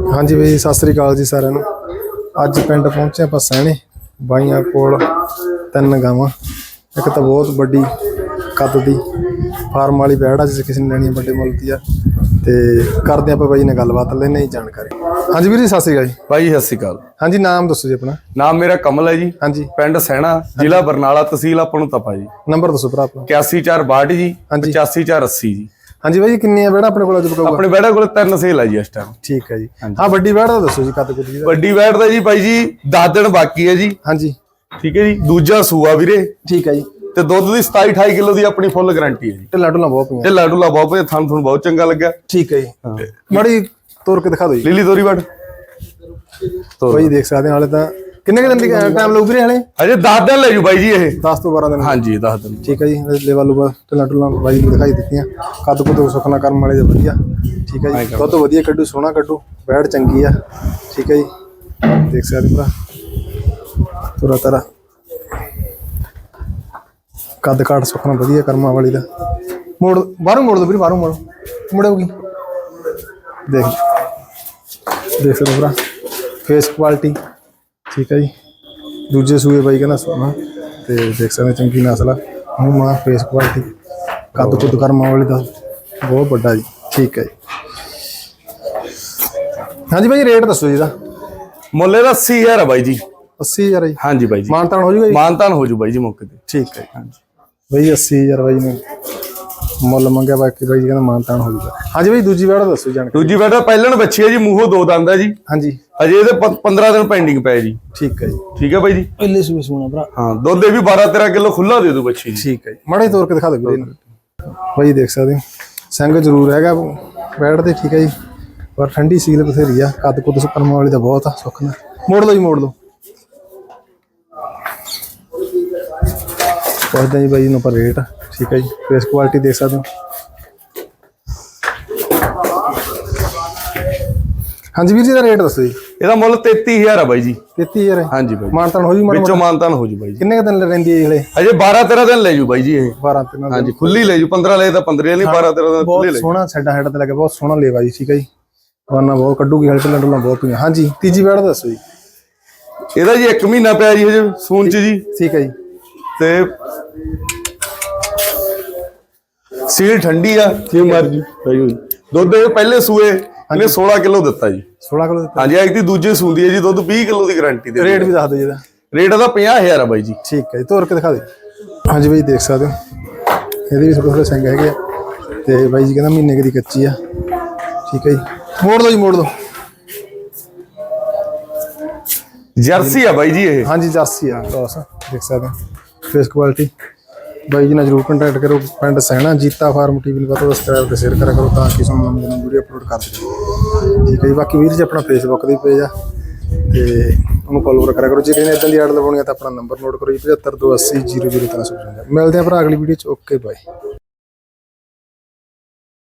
ਹਾਂਜੀ ਬਈ ਸਤਿ ਸ੍ਰੀ ਅਕਾਲ ਜੀ ਸਾਰਿਆਂ ਨੂੰ। ਅੱਜ ਪਿੰਡ ਪਹੁੰਚੇ ਆਪਾਂ ਸੈਣੇ ਬਾਈਆਂ ਕੋਲ ਤਿੰਨ ਗਾਵਾਂ। ਇੱਕ ਤਾਂ ਬਹੁਤ ਵੱਡੀ ਕੱਦ ਦੀ ਫਾਰਮ ਵਾਲੀ ਬੈੜ ਆ ਜਿਸ ਕਿਸੇ ਨੇ ਲੈਣੀ ਵੱਡੇ ਮੁੱਲ ਦੀ ਆ। ਤੇ ਕਰਦੇ ਆਪਾਂ ਬਾਈ ਨਾਲ ਗੱਲਬਾਤ ਲੈਣੇ ਹੀ ਜਾਣਕਾਰੀ। ਹਾਂਜੀ ਵੀਰ ਜੀ ਸਤਿ ਸ੍ਰੀ ਅਕਾਲ ਜੀ। ਭਾਈ ਸਤਿ ਸ਼੍ਰੀ ਅਕਾਲ। ਹਾਂਜੀ ਨਾਮ ਦੱਸੋ ਜੀ ਆਪਣਾ। ਨਾਮ ਮੇਰਾ ਕਮਲ ਹੈ ਜੀ। ਹਾਂਜੀ। ਪਿੰਡ ਸੈਣਾ ਜ਼ਿਲ੍ਹਾ ਬਰਨਾਲਾ ਤਹਿਸੀਲ ਆਪਾਂ ਨੂੰ ਤਪਾ ਜੀ। ਨੰਬਰ ਦੱਸੋ ਭਰਾ ਆਪਣਾ। 81462 ਜੀ ਹਾਂਜੀ। 85480 ਜੀ। ਹਾਂਜੀ ਬਾਈ ਜੀ ਕਿੰਨੀਆਂ ਬੈੜਾਂ ਆਪਣੇ ਕੋਲ ਅੱਜ ਬਕਾਊਗਾ ਆਪਣੇ ਬੈੜਾ ਕੋਲ ਤਿੰਨ ਸੇਲ ਆ ਜੀ ਇਸ ਟਾਈਮ ਠੀਕ ਹੈ ਜੀ। ਹਾਂ ਵੱਡੀ ਬੈੜ ਦਾ ਦੱਸੋ ਜੀ ਕੱਦ ਜੀ ਦਾ। ਵੱਡੀ ਬੈੜ ਦਾ ਜੀ ਭਾਈ ਜੀ 10 ਦਿਨ ਬਾਕੀ ਹੈ ਜੀ। ਹਾਂਜੀ। ਠੀਕ ਹੈ ਜੀ ਦੂਜਾ ਸੂਆ ਵੀਰੇ। ਠੀਕ ਹੈ ਜੀ। ਤੇ ਦੁੱਧ ਦੀ 27 28 ਕਿਲੋ ਦੀ ਆਪਣੀ ਫੁੱਲ ਗਾਰੰਟੀ ਹੈ ਜੀ। ਢਿੱਲਾ ਢੁੱਲਾ ਬਹੁਤ ਪਈਆਂ। ਤੇ ਲਾਡੂਲਾ ਬਹੁਤ ਵਧੀਆ ਥਣ ਤੁਹਾਨੂੰ ਬਹੁਤ ਚੰਗਾ ਲੱਗਾ ਠੀਕ ਹੈ ਜੀ। ਮੜੀ ਤੋਰ ਕੇ ਦਿਖਾ ਦਿਓ ਜੀ। ਲੀਲੀ ਤੋਰੀ ਬੜ ਤੋਰ ਬਾਈ ਦੇਖ ਸਕਦੇ ਹਾਲੇ ਤਾਂ ਕਿੰਨੇ ਕੁ ਦਿਨ ਦੀ ਟਾਈਮ ਲੱਗੂ ਵੀਰੇ ਹਾਲੇ? ਅਜੇ 10 ਦਿਨ ਲੈ ਜੂ ਬਾਈ ਜੀ ਇਹ। 10 ਤੋਂ 12 ਦਿਨ। ਹਾਂਜੀ 10 ਦਿਨ। ਠੀਕ ਹੈ ਜੀ ਲੈਵਲ ਲੂਵਲ ਢਿੱਲਾ ਢੁੱਲਾ ਬਾਈ ਨੂੰ ਦਿਖਾਈ ਦਿੱਤੀਆਂ। ਕੱਦ ਕੁੱਦ ਸੁਖਨਾ ਕਰਮ ਵਾਲੇ ਦੇ ਵਧੀਆ। ਠੀਕ ਹੈ ਜੀ ਦੁੱਧ ਵਧੀਆ ਕੱਢੂ ਸੋਹਣਾ ਕੱਢੂ ਬੈੜ ਚੰਗੀ ਆ। ਠੀਕ ਹੈ ਜੀ ਦੇਖ ਸਕਦੇ ਭਰਾ। ਤੁਰਾ ਤਰਾ। ਕੱਦ ਕਾਟ ਸੁਖਨਾ ਵਧੀਆ ਕਰਮਾਂ ਵਾਲੀ ਦਾ। ਮੋੜ ਬਾਹਰੋਂ ਮੋੜ ਦੋ ਵੀਰੇ ਬਾਹਰੋਂ ਮੋੜ। ਮੁੜੇਗੀ। ਦੇਖ। ਦੇਖ ਸਕਦੇ ਹੋ ਭਰਾ। ਫੇਸ ਕੁਆਲਿਟੀ ਠੀਕ ਹੈ ਜੀ। ਦੂਜੇ ਸੂਏ ਬਾਈ ਕਹਿੰਦਾ ਸੋਨਾ ਤੇ ਦੇਖ ਸਕਦੇ ਚੰਗੀ ਨਸਲ ਆ। ਮੂੰਹ ਮਾਂ ਫੇਸ ਕੁਆਲਿਟੀ ਕੱਦ ਕੁੱਦ ਕਰਮਾਂ ਵਾਲੀ ਦਾ ਬਹੁਤ ਵੱਡਾ ਜੀ ਠੀਕ ਹੈ ਜੀ। ਹਾਂਜੀ ਭਾਈ ਰੇਟ ਦੱਸੋ ਜੀ ਦਾ ਮੁੱਲੇ ਦਾ 80000 ਆ ਬਾਈ ਜੀ। 80000 ਜੀ। ਹਾਂਜੀ ਬਾਈ ਜੀ। ਮਾਨਤਾਨ ਹੋ ਜੂਗਾ ਜੀ? ਮਾਨਤਾਨ ਹੋ ਜੂ ਬਾਈ ਜੀ ਮੌਕੇ ਤੇ। ਠੀਕ ਹੈ ਹਾਂਜੀ। ਭਾਈ 80000 ਬਾਈ ਨੇ। ਮੁੱਲ ਮੰਗਿਆ ਬਾਕੀ ਬਾਈ ਜੀ ਕਹਿੰਦਾ ਮਾਨਤਾਨ ਹੋ ਜੂਗਾ ਹਾਂਜੀ ਭਾਈ ਦੂਜੀ ਵਾਰ ਦੱਸੋ ਜਾਣਕਾਰੀ ਦੂਜੀ ਬੈਠਾ ਪਹਿਲਣ ਬੱਚੀ ਹੈ ਜੀ ਮੂੰਹੋਂ ਦੋ ਦੰਦ ਹੈ ਜੀ। ਹਾਂਜੀ। ਅਜੇ ਇਹਦੇ ਪ- 15 ਦਿਨ ਪੈਂਡਿੰਗ ਪਏ ਜੀ। ਠੀਕ ਹੈ ਜੀ। ਠੀਕ ਹੈ ਬਾਈ ਜੀ? ਪਹਿਲੇ ਸੂਏ ਸੋਣਾ ਭਰਾ। ਹਾਂ ਦੁੱਧ ਇਹ ਵੀ 12 13 ਕਿਲੋ ਖੁੱਲਾ ਦੇ ਦੂ ਬੱਚੀ ਜੀ। ਠੀਕ ਹੈ ਜੀ। ਮਾੜੇ ਤੋਰ ਕੇ ਦਿਖਾ ਦਿਓ ਵੀਰੇ ਭਾਈ ਦੇਖ ਸਕਦੇ ਹੋ। ਸਿੰਘ ਜ਼ਰੂਰ ਹੈਗਾ ਬੈਠਦੇ ਠੀਕ ਹੈ ਜੀ। ਪਰ ਠੰਡੀ ਸੀਲ ਬਥੇਰੀ ਆ। ਕੱਦ ਕੁੱਦ ਸੁਪਰਮਾ ਵਾਲੀ ਦਾ ਬਹੁਤ ਆ ਸੁੱਖ ਨਾ ਮੋੜ ਲਓ ਜੀ ਮੋੜ ਲਓ। ਪੁੱਛਦਾ ਜੀ ਬਾਈ ਨੂੰ ਪਰ ਰੇਟ ਠੀਕ ਹੈ ਜੀ ਫੇਸ ਕੁਆਲਿਟੀ ਦੇਖ ਸਕਦੇ ਹੋ। ਹਾਂਜੀ ਵੀਰ ਜੀ ਦਾ ਰੇਟ ਦੱਸੋ ਜੀ। ਇਹਦਾ ਮੁੱਲ 33000 ਆ ਬਾਈ ਜੀ। 33000 ਹੈ? ਹਾਂਜੀ ਬਾਈ ਮਾਨਤਾਨ ਹੋ ਜੀ ਮਾੜਾ ਵਿੱਚੋਂ ਮਾਨਤਾਨ ਹੋ ਜੂ ਬਾਈ ਜੀ। ਕਿੰਨੇ ਕੁ ਦਿਨ ਰਹਿੰਦੀ ਹੈ ਹਲੇ? ਅਜੇ 12 13 ਦਿਨ ਲੈ ਜੂ ਬਾਈ ਜੀ ਇਹ। 12 13 ਦਿਨ। ਹਾਂਜੀ ਖੁੱਲੀ ਲੈ ਜੂ। 15 ਲੈ ਤਾਂ 15 ਨਹੀਂ 12 13 ਦਿਨ ਖੁੱਲੀ ਬਹੁਤ ਲੈ ਸੋਹਣਾ ਸਾਡਾ ਹੈਡ ਤੇ ਲੱਗਾ ਬਹੁਤ ਸੋਹਣਾ ਲੇਵਾ ਜੀ ਠੀਕ ਹੈ ਜੀ। ਵਾਨਾ ਬਹੁਤ ਕੱਢੂਗੀ ਹਲਟ ਲੰਡੂਲਾਂ ਬਹੁਤ ਪਈਆਂ। ਹਾਂਜੀ ਤੀਜੀ ਬੈੜ ਦੱਸੋ ਜੀ। ਇਹਦਾ ਜੀ 1 ਮਹੀਨਾ ਪਿਆ ਜੀ ਹਜੇ ਸੂਨ ਚ ਜੀ। ਠੀਕ ਹੈ ਜੀ। ਤੇ ਸੀਲ ਠੰਡੀ ਆ। ਕੀ ਮਰਜ਼ੀ। ਦੁੱਧ ਇਹ ਪਹਿਲੇ ਸੂਏ ਇਹਨੇ 16 ਕਿਲੋ ਦਿੱਤਾ ਜੀ। 16 ਕਿਲੋ ਦਿੱਤਾ। ਹਾਂਜੀ ਇੱਕ ਦੀ ਦੂਜੇ ਸੂੰਦੀ ਹੈ ਜੀ ਦੁੱਧ 20 ਕਿਲੋ ਦੀ ਗਾਰੰਟੀ ਦੇ ਰੇਟ ਵੀ ਦੱਸ ਦਿਓ ਜੀ ਇਹਦਾ ਰੇਟ ਇਹਦਾ 50000 ਆ ਬਾਈ ਜੀ। ਠੀਕ ਹੈ ਜੀ ਤੋਰ ਕੇ ਦਿਖਾ ਦਿਓ ਹਾਂਜੀ ਬਾਈ ਦੇਖ ਸਕਦੇ ਹੋ। ਇਹਦੇ ਵੀ ਥੋੜੇ ਥੋੜੇ ਸਿੰਘ ਹੈਗੇ ਆ। ਤੇ ਬਾਈ ਜੀ ਕਹਿੰਦਾ ਮਹੀਨੇ ਦੀ ਕੱਚੀ ਆ। ਠੀਕ ਹੈ ਜੀ। ਮੋੜ ਦਿਓ ਜੀ ਮੋੜ ਦਿਓ ਜਰਸੀ ਆ ਬਾਈ ਜੀ ਇਹ। ਹਾਂਜੀ ਜਰਸੀ ਆ ਕ੍ਰੋਸ ਦੇਖ ਸਕਦੇ ਹੋ। ਫੇਸ ਕੁਆਲਿਟੀ ਬਾਈ ਜੀ ਨਾਲ ਜਰੂਰ ਕੰਟੈਕਟ ਕਰੋ, ਪਿੰਡ ਸਹਿਣਾ, ਜੀਤਾ ਫਾਰਮ ਟੀਵੀ ਨੂੰ ਪਤਾ ਸਬਸਕ੍ਰਾਈਬ ਤੇ ਸ਼ੇਅਰ ਕਰਿਆ ਕਰੋ ਤਾਂ ਕਿ ਤੁਹਾਨੂੰ ਨਵੀਂ ਨਵੀਂ ਵੀਡੀਓ ਅਪਲੋਡ ਕਰ ਦਿਓ ਠੀਕ ਹੈ ਜੀ, ਬਾਕੀ ਵੀਰ ਜੀ ਆਪਣਾ ਫੇਸਬੁੱਕ ਦੀ ਪੇਜ ਆ, ਤੇ ਉਹਨੂੰ ਫੋਲੋ ਕਰਿਆ ਕਰੋ। ਜੇ ਕਿਸੇ ਨੇ ਇਦਾਂ ਦੀ ਐਡ ਲਵਾਉਣੀ ਆ ਤਾਂ ਆਪਣਾ ਨੰਬਰ ਨੋਟ ਕਰੋ ਜੀ 7528000355 ਮਿਲਦੇ ਆ ਭਰਾ ਅਗਲੀ ਵੀਡੀਓ ਚ। Okay bye